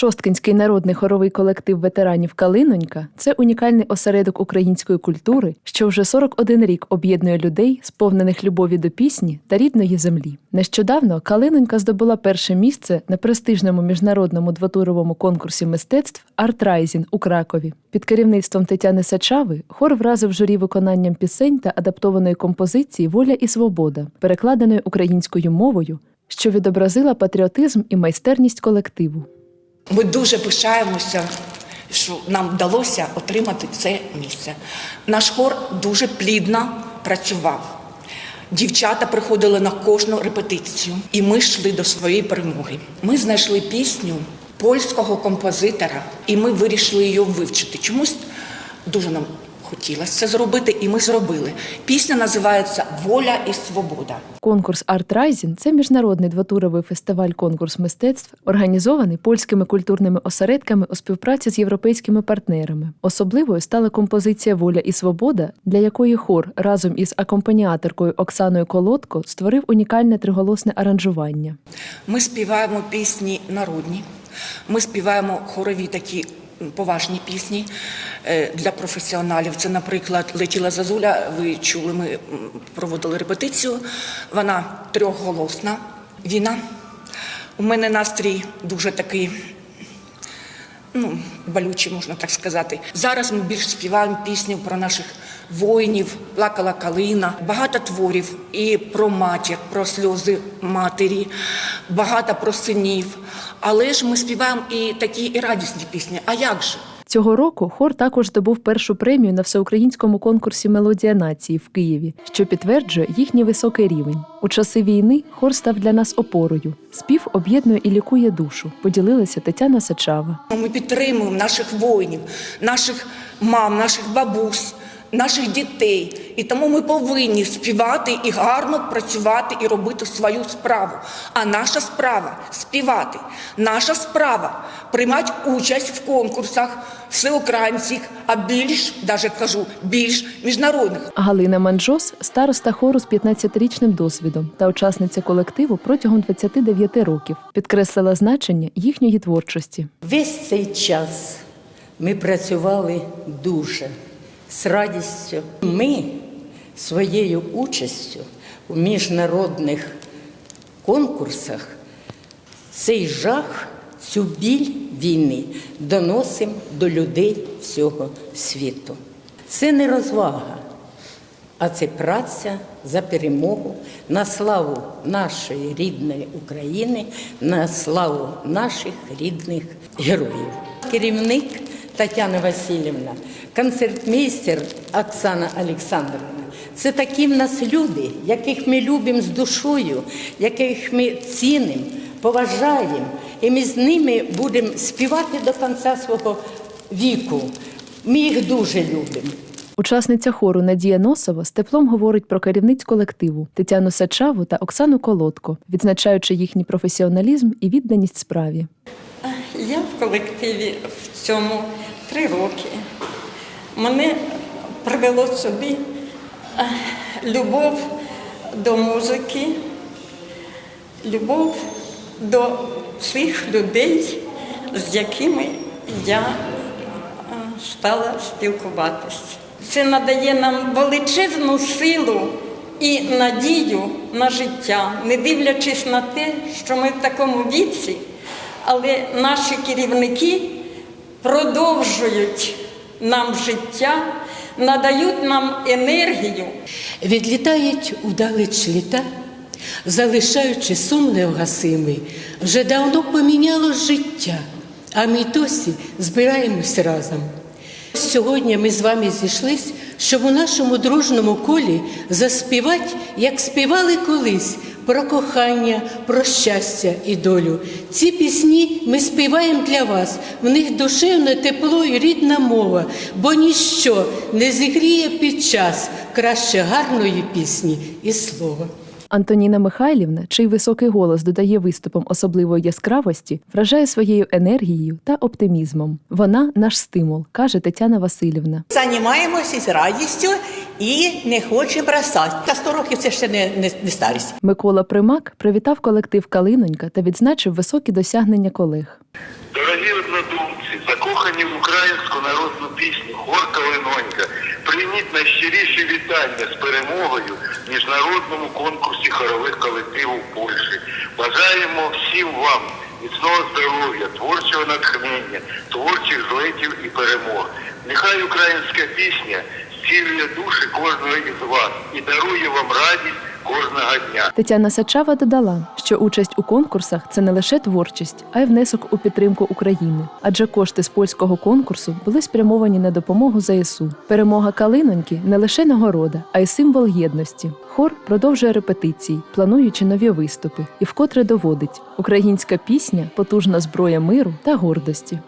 Шосткинський народний хоровий колектив ветеранів Калинонька це унікальний осередок української культури, що вже 41 рік об'єднує людей, сповнених любові до пісні та рідної землі. Нещодавно Калинонька здобула перше місце на престижному міжнародному двотуровому конкурсі мистецтв «Артрайзін» у Кракові. Під керівництвом Тетяни Сачави хор вразив журі виконанням пісень та адаптованої композиції Воля і свобода, перекладеної українською мовою, що відобразила патріотизм і майстерність колективу. Ми дуже пишаємося, що нам вдалося отримати це місце. Наш хор дуже плідно працював. Дівчата приходили на кожну репетицію, і ми йшли до своєї перемоги. Ми знайшли пісню польського композитора, і ми вирішили її вивчити. Чомусь дуже нам хотілося це зробити, і ми зробили. Пісня називається Воля і свобода. Конкурс Арт Райзін це міжнародний двотуровий фестиваль-конкурс мистецтв, організований польськими культурними осередками у співпраці з європейськими партнерами. Особливою стала композиція Воля і свобода, для якої хор разом із акомпаніаторкою Оксаною Колодко створив унікальне триголосне аранжування. Ми співаємо пісні народні, ми співаємо хорові такі поважні пісні е, для професіоналів. Це, наприклад, Летіла Зазуля. Ви чули, ми проводили репетицію. Вона трьохголосна. Війна. У мене настрій дуже такий. Ну, болючі, можна так сказати. Зараз ми більш співаємо пісню про наших воїнів, плакала калина, багато творів і про матір, про сльози матері, багато про синів. Але ж ми співаємо і такі і радісні пісні. А як же? Цього року хор також здобув першу премію на всеукраїнському конкурсі Мелодія нації в Києві, що підтверджує їхній високий рівень. У часи війни хор став для нас опорою. Спів об'єднує і лікує душу. Поділилася Тетяна Сачава. Ми підтримуємо наших воїнів, наших мам, наших бабусь, наших дітей. І тому ми повинні співати і гарно працювати і робити свою справу. А наша справа співати. Наша справа приймати участь в конкурсах всеукраїнських, а більш, навіть кажу, більш міжнародних. Галина Манджос староста хору з 15-річним досвідом та учасниця колективу протягом 29 років, підкреслила значення їхньої творчості. Весь цей час ми працювали дуже з радістю. Ми своєю участю у міжнародних конкурсах цей жах, цю біль війни доносимо до людей всього світу. Це не розвага, а це праця за перемогу на славу нашої рідної України, на славу наших рідних героїв. Керівник Тетяна Васильівна, концертмейстер Оксана Олександровна. Це такі в нас люди, яких ми любимо з душою, яких ми цінимо, поважаємо, і ми з ними будемо співати до кінця свого віку. Ми їх дуже любимо. Учасниця хору Надія Носова з теплом говорить про керівниць колективу Тетяну Сачаву та Оксану Колодко, відзначаючи їхній професіоналізм і відданість справі. Я в колективі в цьому три роки. Мене привело собі е, любов до музики, любов до цих людей, з якими я е, стала спілкуватися. Це надає нам величезну силу і надію на життя, не дивлячись на те, що ми в такому віці, але наші керівники продовжують нам життя, надають нам енергію. Відлітають удалеч літа, залишаючи сум невгасимий, вже давно поміняло життя, а ми досі збираємось разом. Сьогодні ми з вами зійшлись, щоб у нашому дружному колі заспівати, як співали колись, про кохання, про щастя і долю. Ці пісні ми співаємо для вас. В них душевне тепло і рідна мова, бо ніщо не зігріє під час краще гарної пісні і слова. Антоніна Михайлівна, чий високий голос додає виступом особливої яскравості, вражає своєю енергією та оптимізмом. Вона наш стимул, каже Тетяна Васильівна. Займаємося з радістю і не хочемо бросати. Та 100 років це ще не, не, не старість. Микола Примак привітав колектив Калинонька та відзначив високі досягнення колег. Дорогі однодумці, закохані в українську народну пісню Хор Калинонька, прийміть найщиріші вітання з перемогою міжнародному конкурсі хорових колективів Польщі. Бажаємо всім вам міцного здоров'я, творчого натхнення, творчих злетів і перемог. Нехай українська пісня зцілює душі кожного із вас і дарує вам радість кожного дня. Тетяна Сачава додала, що участь у конкурсах це не лише творчість, а й внесок у підтримку України. Адже кошти з польського конкурсу були спрямовані на допомогу ЗСУ. Перемога Калиноньки не лише нагорода, а й символ єдності. Хор продовжує репетиції, плануючи нові виступи, і вкотре доводить: українська пісня потужна зброя миру та гордості.